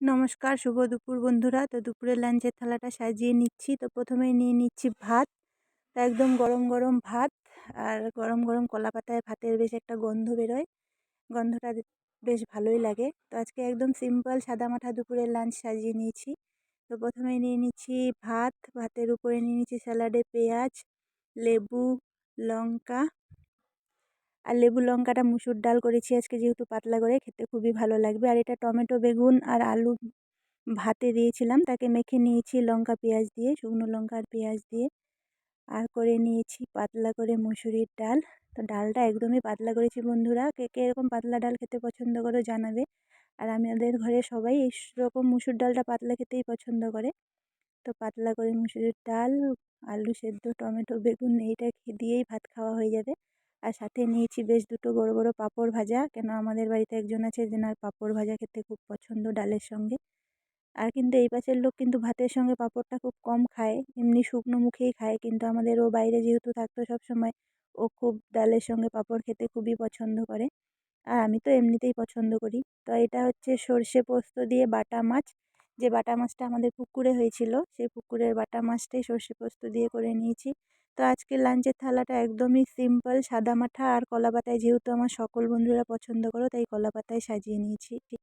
নমস্কার, শুভ দুপুর বন্ধুরা। তো দুপুরের লাঞ্চের থালাটা সাজিয়ে নিচ্ছি। তো প্রথমেই নিয়ে নিচ্ছি ভাত। তো একদম গরম গরম ভাত আর গরম গরম কলা পাতায় ভাতের বেশ একটা গন্ধ বেরোয়। গন্ধটা বেশ ভালোই লাগে। তো আজকে একদম সিম্পল সাদামাঠা দুপুরের লাঞ্চ সাজিয়ে নিয়েছি। তো প্রথমেই নিয়ে নিচ্ছি ভাত। ভাতের উপরে নিয়ে নিচ্ছি স্যালাডে পেঁয়াজ, লেবু, লঙ্কা আর লেবু লঙ্কাটা মুসুর ডাল করেছি আজকে যেহেতু পাতলা করে, খেতে খুবই ভালো লাগবে। আর এটা টমেটো, বেগুন আর আলু ভাতে দিয়েছিলাম। তাকে মেখে নিয়েছি লঙ্কা, পেঁয়াজ দিয়ে, শুকনো লঙ্কা আর পেঁয়াজ দিয়ে। আর করে নিয়েছি পাতলা করে মুসুরির ডাল। তো ডালটা একদমই পাতলা করেছি বন্ধুরা। কে কে এরকম পাতলা ডাল খেতে পছন্দ করো জানাবে। আর আমাদের ঘরে সবাই এই রকম মুসুর ডালটা পাতলা খেতেই পছন্দ করে। তো পাতলা করে মুসুরির ডাল, আলু সেদ্ধ, টমেটো, বেগুন এইটা দিয়েই ভাত খাওয়া হয়ে যাবে। আর সাথে নিয়েছি বেশ দুটো বড় বড় পাঁপড় ভাজা। কেন আমাদের বাড়িতে একজন আছে যেনার পাঁপড় ভাজা খেতে খুব পছন্দ ডালের সঙ্গে। আর কিন্তু এই পাশের লোক কিন্তু ভাতের সঙ্গে পাঁপড়টা খুব কম খায়, এমনি শুকনো মুখেই খায়। কিন্তু আমাদের ও বাইরে যেহেতু থাকতো সব সময় ও খুব ডালের সঙ্গে পাঁপড় খেতে খুবই পছন্দ করে। আর আমি তো এমনিতেই পছন্দ করি। তো এটা হচ্ছে সর্ষে পোস্ত দিয়ে বাটা মাছ। যে বাটা মাছটা আমাদের পুকুরে হয়েছিল, সেই পুকুরের বাটা মাছটাই সর্ষে পোস্ত দিয়ে করে নিয়েছি। তো আজকে লাঞ্চের থালাটা একদমই সিম্পল সাদামাঠা আর কলা পাতায় যেহেতু আমার সকল বন্ধুরা পছন্দ করো, তাই কলা পাতায় সাজিয়ে নিয়েছি।